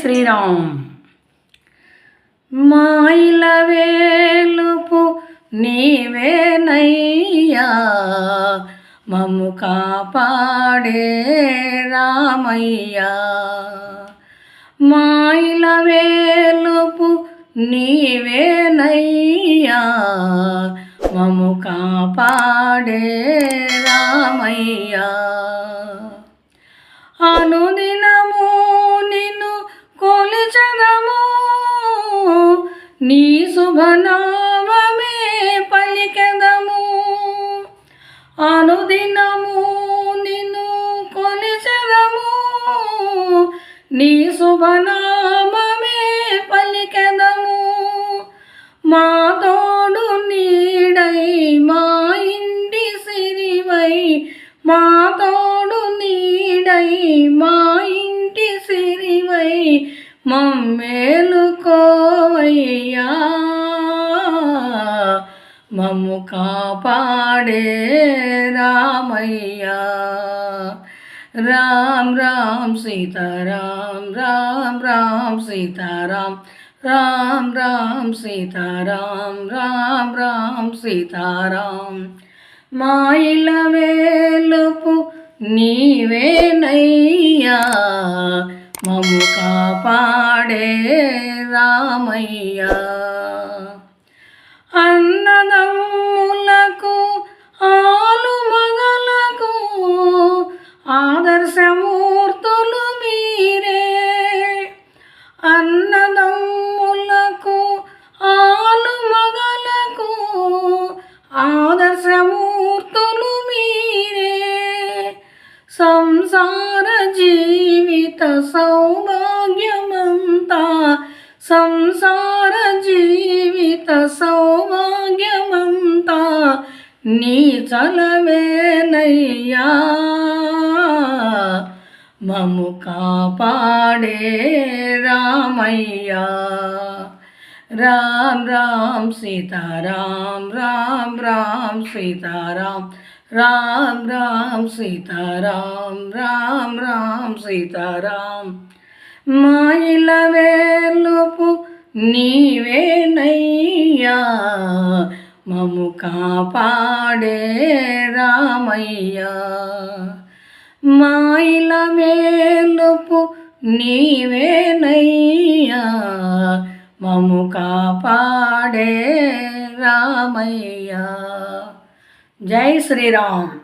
శ్రీరామ్. మాయిల వేలుపు నీవేనయ్యా మమ్ము కాపాడే రామయ్యా. మాయిల వేలుపు నీవేనయ్యా మమ్ము కాపాడే రామయ్యా. అనుదిన శుభనామమే పలికెదము. అనుదినము నిన్ను కొలిచెదము. నీ శుభనామమే పలికెదము. మా తోడు నీడై మా ఇంటి సిరివై మా తోడు నీడై మా ఇంటి సిరివై మమ్మేలుకోవయ్యా మమ్ము కాపాడే రామయ్యా. రామ్ రామ్ సీతారాం రామ్ రామ్ సీతారాం రామ్ రామ్ సీతారాం రామ్ రామ్ సీతారాం. మాయిల వేలుపు నీవేనయ్యా. మము కాపాడే రామయ్యా. అన్నదమ్ములకు ఆలు మగలకు ఆదర్శమూర్తులు మీరే. అన్నదమ్ములకు ఆలు మగలకు ఆదర్శమూర్తులు మీరే. సంసార జీవిత సౌభాగ్యమంతా సంసార నీ చలవేనయ్యా. మము కాపాడే రామయ్యా. రామ్ రామ్ సీతారాం రామ్ రామ్ సీతారాం రామ్ రామ్ సీతారాం రామ్ రామ్ సీతారాం. మాయిల వేలుపు నీవేనయ్యా. మము కాపాడే రామయ్యా. మాయిల మేలుపు నీవేనయ్యా. మము కాపాడే రామయ్యా. జై శ్రీరామ్.